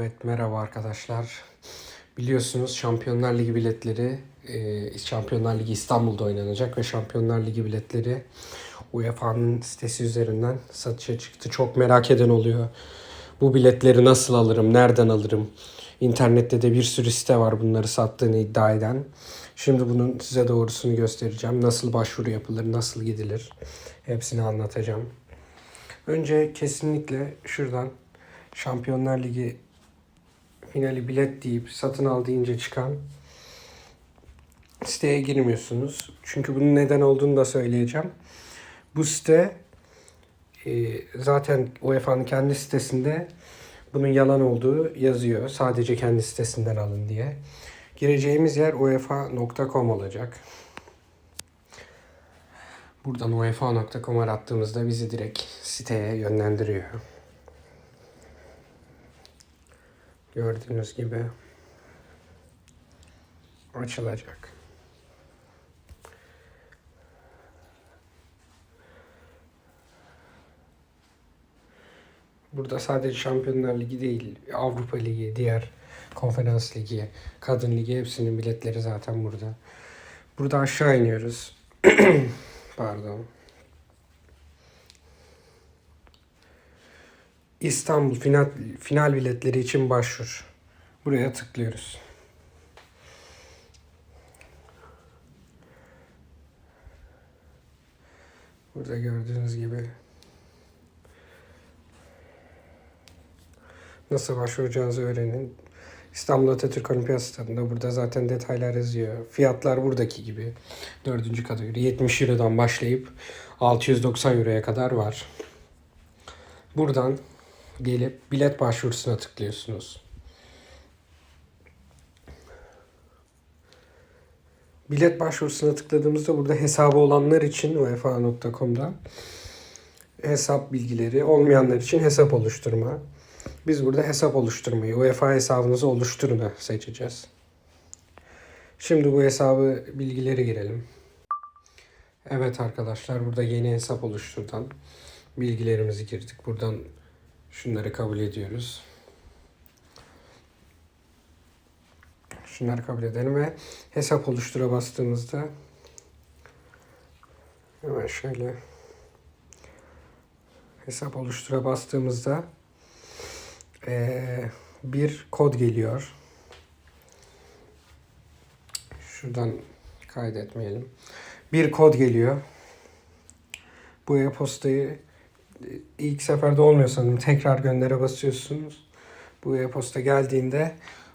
Evet merhaba arkadaşlar. Biliyorsunuz Şampiyonlar Ligi biletleri e, Şampiyonlar Ligi İstanbul'da oynanacak ve Şampiyonlar Ligi biletleri UEFA'nın sitesi üzerinden satışa çıktı. Çok merak eden oluyor. Bu biletleri nasıl alırım, nereden alırım? İnternette de bir sürü site var bunları sattığını iddia eden. Şimdi bunun size doğrusunu göstereceğim. Nasıl başvuru yapılır, nasıl gidilir? Hepsini anlatacağım. Önce kesinlikle şuradan Şampiyonlar Ligi finali bilet deyip satın al deyince çıkan siteye girmiyorsunuz. Çünkü bunun neden olduğunu da söyleyeceğim. Bu site e, zaten UEFA'nın kendi sitesinde bunun yalan olduğu yazıyor. Sadece kendi sitesinden alın diye. Gireceğimiz yer uefa.com olacak. Buradan uefa.com arattığımızda bizi direkt siteye yönlendiriyor. Gördüğünüz gibi açılacak. Burada sadece Şampiyonlar Ligi değil, Avrupa Ligi, diğer Konferans Ligi, Kadın Ligi hepsinin biletleri zaten burada. Burada aşağı iniyoruz. Pardon. İstanbul final, final biletleri için başvur. Buraya tıklıyoruz. Burada gördüğünüz gibi nasıl başvuracağınızı öğrenin. İstanbul Atatürk Olimpiyat Stadı'nda burada zaten detaylar yazıyor. Fiyatlar buradaki gibi. Dördüncü kategori 70 Euro'dan başlayıp 690 Euro'ya kadar var. Buradan gelip bilet başvurusuna tıklıyorsunuz. Bilet başvurusuna tıkladığımızda burada hesabı olanlar için uefa.com'da hesap bilgileri, olmayanlar için hesap oluşturma. Biz burada hesap oluşturmayı, UEFA hesabınızı oluşturunu seçeceğiz. Şimdi bu hesabı bilgileri girelim. Evet arkadaşlar burada yeni hesap oluşturdan bilgilerimizi girdik. Buradan şunları kabul ediyoruz. Şunları kabul edelim ve hesap oluştura bastığımızda hemen şöyle hesap oluştura bastığımızda eee, bir kod geliyor. Şuradan kaydetmeyelim. Bir kod geliyor. Bu e-postayı ilk seferde olmuyor sanırım. Tekrar göndere basıyorsunuz. Bu e-posta geldiğinde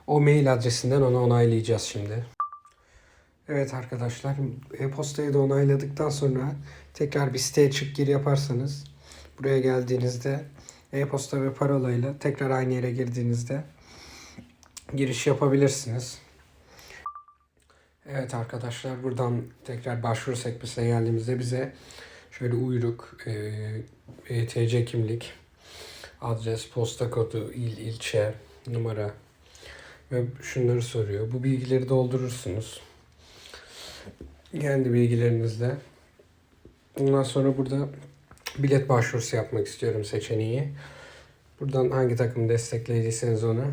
o mail adresinden onu onaylayacağız şimdi. Evet arkadaşlar e-postayı da onayladıktan sonra tekrar bir siteye çık gir yaparsanız buraya geldiğinizde e-posta ve parolayla tekrar aynı yere girdiğinizde giriş yapabilirsiniz. Evet arkadaşlar buradan tekrar başvuru sekmesine geldiğimizde bize şöyle uyruk, e, ETC kimlik, adres, posta kodu, il, ilçe, numara ve şunları soruyor. Bu bilgileri doldurursunuz. Kendi bilgilerinizle. Ondan sonra burada bilet başvurusu yapmak istiyorum seçeneği. Buradan hangi takım destekleyiciyseniz onu.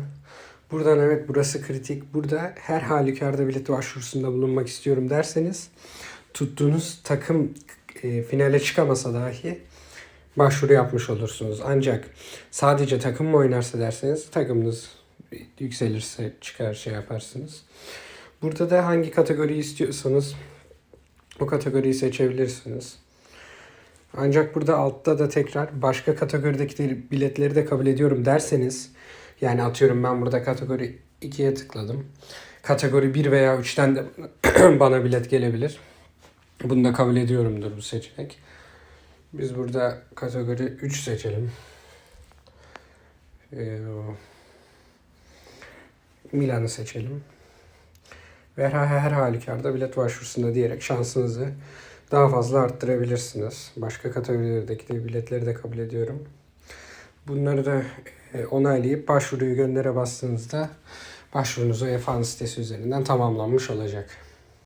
Buradan evet burası kritik. Burada her halükarda bilet başvurusunda bulunmak istiyorum derseniz tuttuğunuz takım e, finale çıkamasa dahi başvuru yapmış olursunuz. Ancak sadece takım mı oynarsa derseniz takımınız yükselirse çıkar şey yaparsınız. Burada da hangi kategoriyi istiyorsanız o kategoriyi seçebilirsiniz. Ancak burada altta da tekrar başka kategorideki biletleri de kabul ediyorum derseniz yani atıyorum ben burada kategori 2'ye tıkladım. Kategori 1 veya 3'ten de bana bilet gelebilir. Bunu da kabul ediyorumdur bu seçenek. Biz burada kategori 3 seçelim. Ee, Milan'ı seçelim. Ve her, her halükarda bilet başvurusunda diyerek şansınızı daha fazla arttırabilirsiniz. Başka kategorilerdeki de biletleri de kabul ediyorum. Bunları da e, onaylayıp başvuruyu göndere bastığınızda başvurunuz UEFA'nın sitesi üzerinden tamamlanmış olacak.